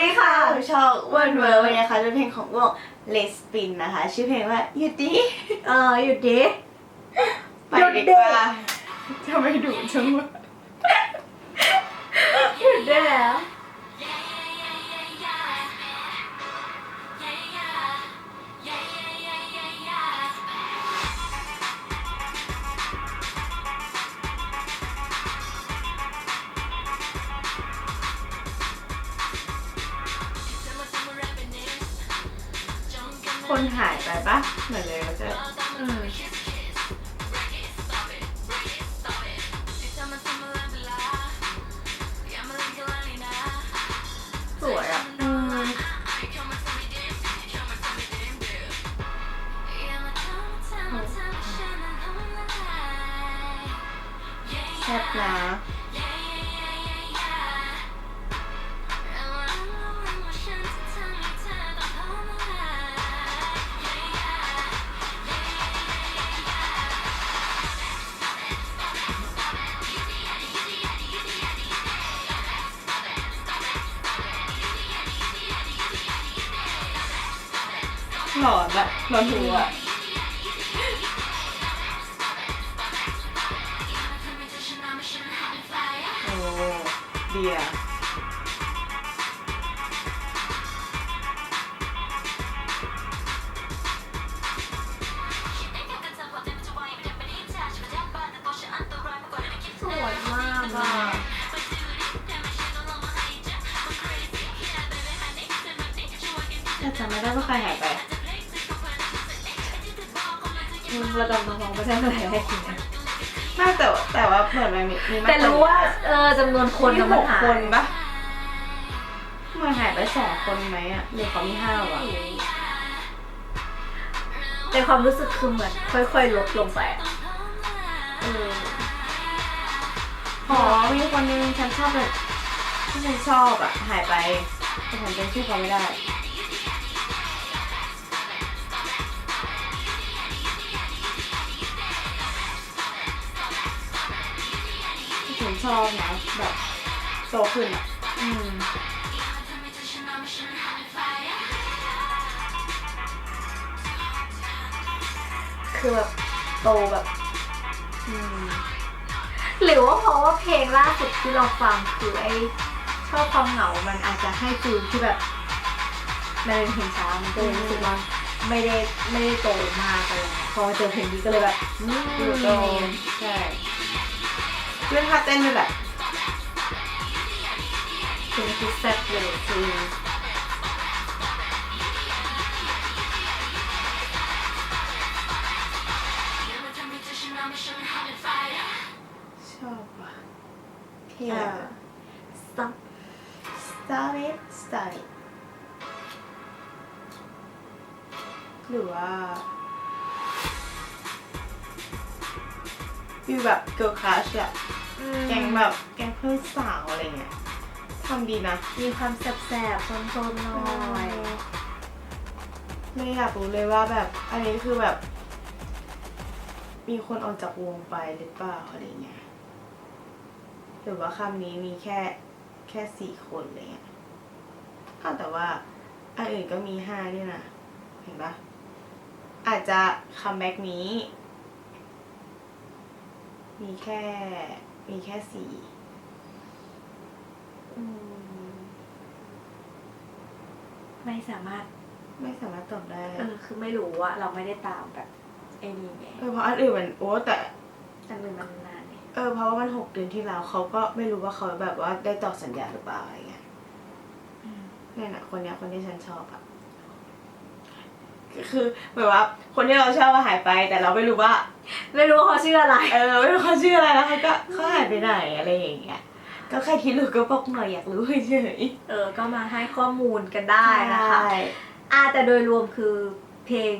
ดีค่ะช่องเวิร์นเวิร์วันนี้นะคะจะเป็นเพลงของวงเลสปินนะคะ ชื่อเพลงว่าหยุดดิเออหยุดดิไปหยุดดิดีกว่าจะไม่ดูจังวะหยุดได้แล้ว คนหายไปปะเหมือนเลยว่าจะอืมสวยอะอืมแซ่บนะ หลอนอะหลอนหูอะโอ้เดียสวยมากอะแต่จำไม่ได้ว่าใครหายไปมึง ระดมน้องๆไปได้เมื่อไหร่ได้ทีนะน่าแต่ว่าแต่ว่าเหมือนมันมีมีมกแต่รู้ว่าเออจำนวนคนมีน่ะหมันกหายคนปะมันหายไปสองคนไหมอะหรือเขามีห้าวะแต่ความรู้สึกคือเหมือนค่อยๆลดลงไปอะเอออ๋อมีคนนึงฉันชอบแบบที่ฉันชอบอะหายไปแต่ฉันจำชื่อเขาไม่ได้ นชอบนะแบบโตขึ้นอะอืมคือแบบโตแบบ อืมหรือว่าเพราะว่าเพลงล่าสุดที่เราฟังคือไอ้ชอบความเหงา มันอาจจะให้ฟิลที่แบบ มันเป็นเพลงช้ามันก็เลยรู้สึกว่าไม่ได้ไม่ได้โตมากอะไรเงี้ยพอมาเจอเพลงนี้ก็เลยแบบอืมดูโตใช่ ด้วยท่าเต้นด้วยแหละเพลงคือแซ่บเลยจริงชอบว่ะเท่เออะอ stop Start it Start it หรือว่าวิวแบบเกิร์ลคลาสอะ แกงแบบแกงเพื่อนสาวอะไรเงี้ยทำดีนะมีความแสบๆซนๆหน่อยไม่อยากรู้เลยว่าแบบอันนี้คือแบบ มีคนออกจากวงไปหรือเปล่าอะไรเงี้ยหรือว่าคำนี้มีแค่แค่สี่คนอะไรเงี้ยอ้าวแต่ว่าอันอื่นก็มีห้านี่นะเห็นปะอาจจะคัมแบ็กนี้ มีแค่ มีแค่สี่อืมไม่สามารถ ไม่สามารถตอบได้ เออ คือไม่รู้ว่าเราไม่ได้ตามแบบไอ้นี่ไงเออเพราะอันอื่นมันโอ้แต่อันนึงมันนานไงเออเพราะว่ามันหกเดือนที่แล้วเขาก็ไม่รู้ว่าเขาแบบว่าได้ต่อสัญญาหรือเปล่าอะไรเงี้ยเนี่ยนะคนเนี้ยคนที่ฉันชอบอะ คือเหมือนว่า คนที่เราชอบว่าหายไป แต่เราไม่รู้ว่า ไม่รู้ว่าเขาชื่ออะไร เออไม่รู้เขาชื่ออะไรแล้วเขาก็เขาหายไปไหนอะไรอย่างเงี้ยก็ใครที่รู้ก็บอกหน่อยอยากรู้เฉยเออ ก็มาให้ข้อมูลกันๆได้นะคะใช่อ่าแต่โดยรวมคือเพลง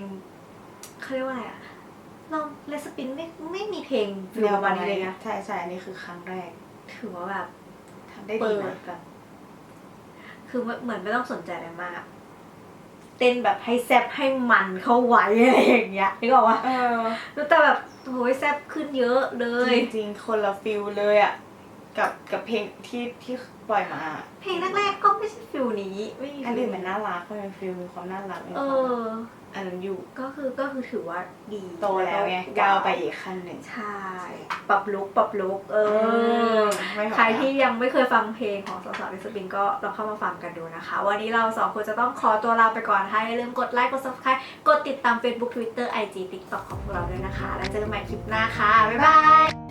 เขาเรียกว่าอะไรอะเราเลสปินไม่ไม่มีเพลงฟิแนลวปประระมามาณณนี้นี้เลเลยยนะนะใช่ใช่อันนี้คือครั้งแรก ถือว่าแบบทำได้เปิดีดนะแบบคือเหมือนไม่ต้องสนใจอะไรมากเต้นแบบให้แซบให้มันเข้าไว้อะไรอย่างเงี้ยนึกออกปะเออแล้วแต่แบบโหยแซบขึ้นเยอะเลย จริงๆ คนละฟิลเลยอะกับกับเพลงที่ที่ปล่อยมา เพลงแรกๆก็ไม่ใช่ฟิล กมันเป็นฟิลมีความน่ารักมีเอความอ อันนั้นอยู่ก็คือก็คือถือว่าดีโตแล้วไงก้าวไปอีกขั้นหนึ่งใช่ปรับลุกปรับลุกเออ ไม่ธรรมดาใครที่ยังไม่เคยฟังเพลงของสาวๆในสปริงก็ลองเข้ามาฟังกันดูนะคะ วันนี้เราสองคนจะต้องขอตัวลาไปก่อนค่ะอย่าลืมกดไลค์ กด subscribe กดติดตาม Facebook Twitter IG TikTok ของพวกเราด้วยนะคะ แล้วเจอกันใหม่คลิปหน้าค่ะ บ๊ายบาย